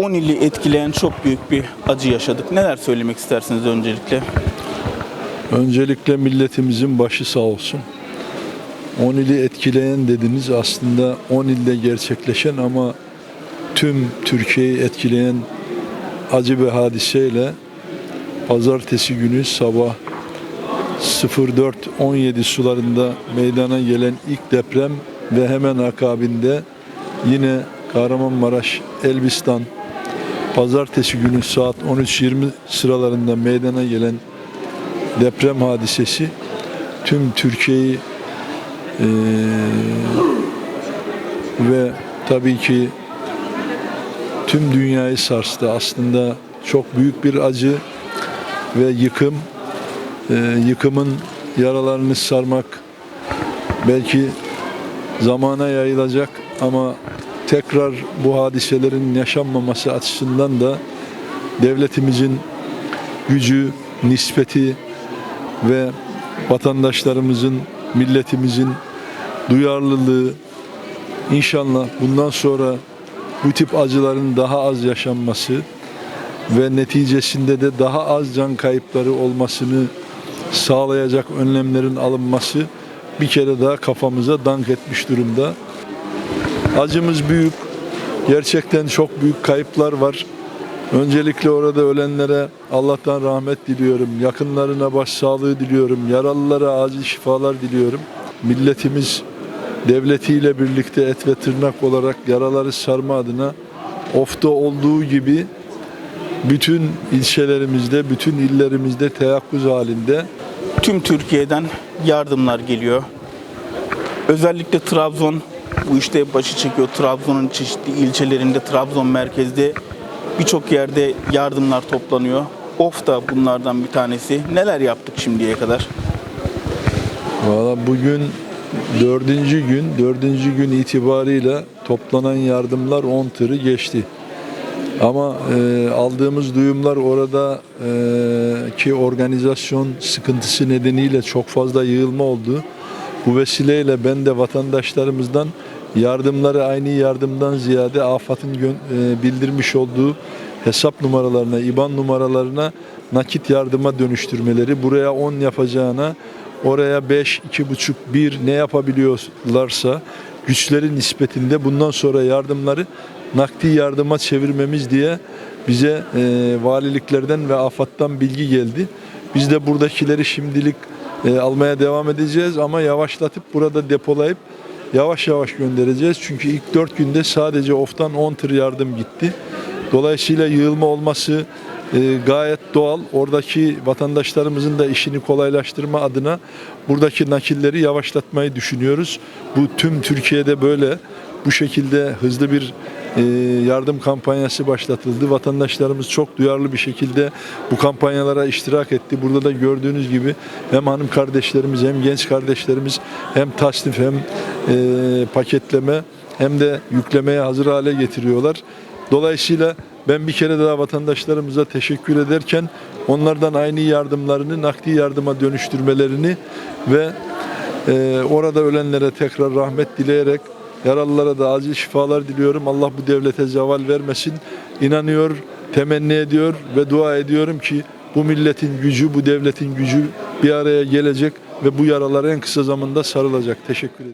10 ili etkileyen çok büyük bir acı yaşadık. Neler söylemek istersiniz öncelikle? Öncelikle milletimizin başı sağ olsun. 10 ili etkileyen dediniz aslında 10 ilde gerçekleşen ama tüm Türkiye'yi etkileyen acı bir hadiseyle pazartesi günü sabah 04.17 sularında meydana gelen ilk deprem ve hemen akabinde yine Kahramanmaraş, Elbistan pazartesi günü saat 13.20 sıralarında meydana gelen deprem hadisesi tüm Türkiye'yi eee, ve tabii ki tüm dünyayı sarstı. Aslında çok büyük bir acı ve yıkım. Eee, yıkımın yaralarını sarmak belki zamana yayılacak ama tekrar bu hadiselerin yaşanmaması açısından da devletimizin gücü, nispeti ve vatandaşlarımızın, milletimizin duyarlılığı inşallah bundan sonra bu tip acıların daha az yaşanması ve neticesinde de daha az can kayıpları olmasını sağlayacak önlemlerin alınması bir kere daha kafamıza dank etmiş durumda. Acımız büyük. Gerçekten çok büyük kayıplar var. Öncelikle orada ölenlere Allah'tan rahmet diliyorum. Yakınlarına başsağlığı diliyorum. Yaralılara acil şifalar diliyorum. Milletimiz devletiyle birlikte et ve tırnak olarak yaraları sarma adına ofta olduğu gibi bütün ilçelerimizde, bütün illerimizde teyakkuz halinde Tüm Türkiye'den yardımlar geliyor. Özellikle Trabzon bu işte başı çekiyor. Trabzon'un çeşitli ilçelerinde, Trabzon merkezde birçok yerde yardımlar toplanıyor. Of da bunlardan bir tanesi. Neler yaptık şimdiye kadar? Valla bugün dördüncü gün, dördüncü gün itibarıyla toplanan yardımlar 10 tırı geçti. Ama e, aldığımız duyumlar orada e, ki organizasyon sıkıntısı nedeniyle çok fazla yığılma oldu. Bu vesileyle ben de vatandaşlarımızdan yardımları aynı yardımdan ziyade AFAD'ın e, bildirmiş olduğu hesap numaralarına, IBAN numaralarına nakit yardıma dönüştürmeleri, buraya 10 yapacağına oraya 5, 2,5, 1 ne yapabiliyorlarsa güçleri nispetinde bundan sonra yardımları nakdi yardıma çevirmemiz diye bize e, valiliklerden ve AFAD'dan bilgi geldi. Biz de buradakileri şimdilik e, almaya devam edeceğiz ama yavaşlatıp burada depolayıp yavaş yavaş göndereceğiz. Çünkü ilk 4 günde sadece oftan 10 tır yardım gitti. Dolayısıyla yığılma olması e, gayet doğal. Oradaki vatandaşlarımızın da işini kolaylaştırma adına buradaki nakilleri yavaşlatmayı düşünüyoruz. Bu tüm Türkiye'de böyle bu şekilde hızlı bir yardım kampanyası başlatıldı. Vatandaşlarımız çok duyarlı bir şekilde bu kampanyalara iştirak etti. Burada da gördüğünüz gibi hem hanım kardeşlerimiz hem genç kardeşlerimiz hem tasnif hem e, paketleme hem de yüklemeye hazır hale getiriyorlar. Dolayısıyla ben bir kere daha vatandaşlarımıza teşekkür ederken onlardan aynı yardımlarını nakdi yardıma dönüştürmelerini ve e, orada ölenlere tekrar rahmet dileyerek yaralılara da acil şifalar diliyorum. Allah bu devlete zeval vermesin. İnanıyor, temenni ediyor ve dua ediyorum ki bu milletin gücü, bu devletin gücü bir araya gelecek ve bu yaralar en kısa zamanda sarılacak. Teşekkür ederim.